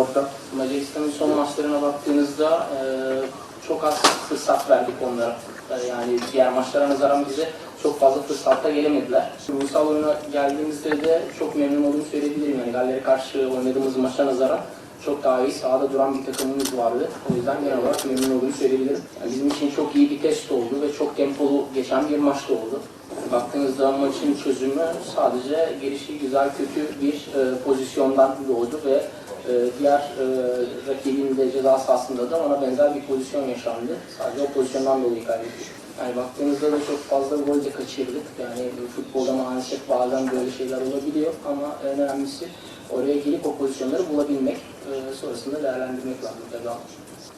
Orta. Macaristan'ın son maçlarına baktığınızda e, çok az fırsat verdik onlara. E, Yani diğer maçlara nazaran bize çok fazla fırsatta gelemediler. Ulusal oyuna geldiğimizde de çok memnun olduğumu söyleyebilirim. Yani Galler'e karşı oynadığımız maça nazaran çok daha iyi sahada duran bir takımımız vardı. O yüzden genel olarak memnun olduğumu söyleyebilirim. Yani bizim için çok iyi bir test oldu ve çok tempolu geçen bir maç da oldu. Baktığınızda maçın çözümü sadece gelişi güzel kötü bir e, pozisyondan doğdu ve e, diğer e, rakibin de ceza sahasında da ona benzer bir pozisyon yaşandı. Sadece o pozisyondan dolayı kaybettik. Yani baktığınızda da çok fazla gol de kaçırdık. Yani futbolda maalesef bazen böyle şeyler olabiliyor ama en önemlisi oraya gelip o pozisyonları bulabilmek. E, sonrasında değerlendirmek lazım tabii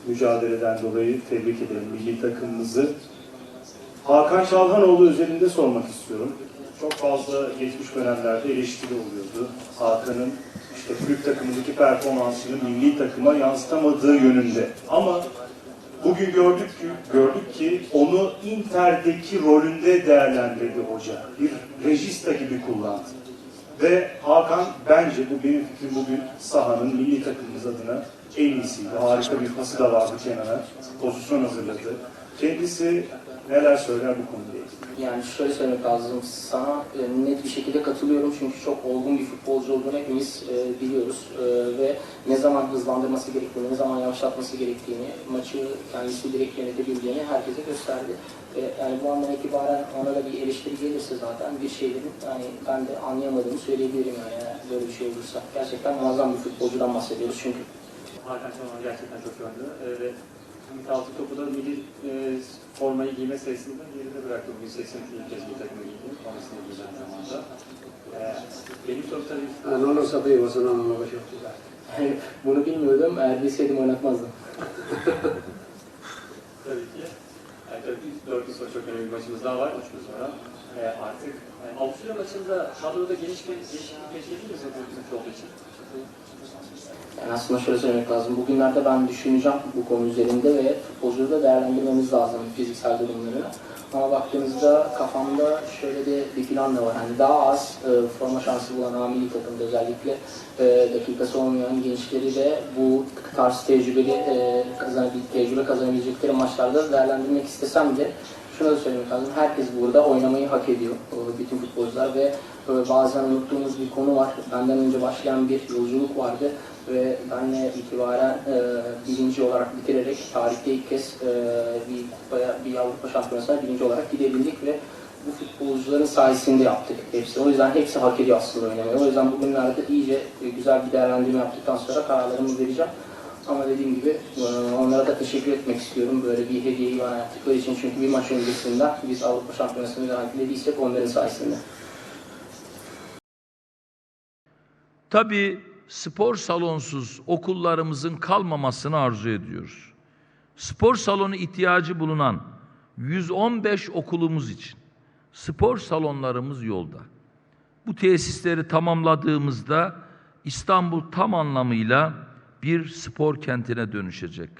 mücadeleden dolayı tebrik ederim milli takımımızı. Hakan Çalhanoğlu üzerinde sormak istiyorum. Çok fazla geçmiş dönemlerde eleştiri oluyordu. Hakan'ın işte kulüp takımındaki performansını milli takıma yansıtamadığı yönünde. Ama bugün gördük ki, gördük ki onu Inter'deki rolünde değerlendirdi hoca. Bir rejista gibi kullandı. Ve Hakan bence bu benim fikrim bugün sahanın milli takımımız adına en iyisiydi. Harika bir pası da vardı Kenan'a. Pozisyon hazırladı. Kendisi neler söyler bu ilgili? Yani şöyle söylemek lazım, sana e, net bir şekilde katılıyorum çünkü çok olgun bir futbolcu olduğunu hepimiz e, biliyoruz E, ve ne zaman hızlandırması gerektiğini, ne zaman yavaşlatması gerektiğini, maçı kendisi direkt yönetebildiğini herkese gösterdi. Ve yani bu andan itibaren ona da bir eleştiri gelirse zaten bir şeylerin yani ben de anlayamadığımı söyleyebilirim yani böyle bir şey olursa. Gerçekten muazzam bir futbolcudan bahsediyoruz çünkü. Hakan Çalhanoğlu gerçekten çok oynadı. Ee, ve Ümit Altıntop'u da milli e, formayı giyme sayısında geride bıraktı. Bugün 80 ilk kez bir takımı giydi. Formasını aynı zamanda. Ee, benim sorum tabii Ah, non lo sapevo, se no non lo facevo giocare. Bunu bilmiyordum, eğer bilseydim oynatmazdım. tabii ki. Yani tabii 4 yıl sonra çok önemli bir maçımız daha var. Üç gün sonra. Ee, artık yani Avusturya maçında kadroda geniş bir değişiklik bu maç olduğu için? Yani aslında şöyle söylemek lazım. Bugünlerde ben düşüneceğim bu konu üzerinde ve futbolcuları da değerlendirmemiz lazım fiziksel durumlarını. Ama baktığınızda kafamda şöyle de bir plan da var. Hani daha az e, forma şansı bulan amili takımda özellikle e, dakikası olmayan gençleri de bu tarz tecrübeli e, kazanabil- tecrübe kazanabilecekleri maçlarda değerlendirmek istesem de şunu da söylemek lazım. Herkes burada oynamayı hak ediyor. e, Bütün futbolcular ve e, bazen unuttuğumuz bir konu var. Benden önce başlayan bir yolculuk vardı ve benle itibaren e, birinci olarak bitirerek tarihte ilk kez e, bir kupaya, bir Avrupa Şampiyonası'na birinci olarak gidebildik ve bu futbolcuların sayesinde yaptık hepsi. O yüzden hepsi hak ediyor aslında oynamayı. O yüzden bugünlerde iyice e, güzel bir değerlendirme yaptıktan sonra kararlarımı vereceğim. Ama dediğim gibi e, onlara da teşekkür etmek istiyorum böyle bir hediyeyi bana yaptıkları için. Çünkü bir maç öncesinden biz Avrupa Şampiyonası'nı garantilediysek onların sayesinde. Tabii spor salonsuz okullarımızın kalmamasını arzu ediyoruz. Spor salonu ihtiyacı bulunan 115 okulumuz için spor salonlarımız yolda. Bu tesisleri tamamladığımızda İstanbul tam anlamıyla bir spor kentine dönüşecek.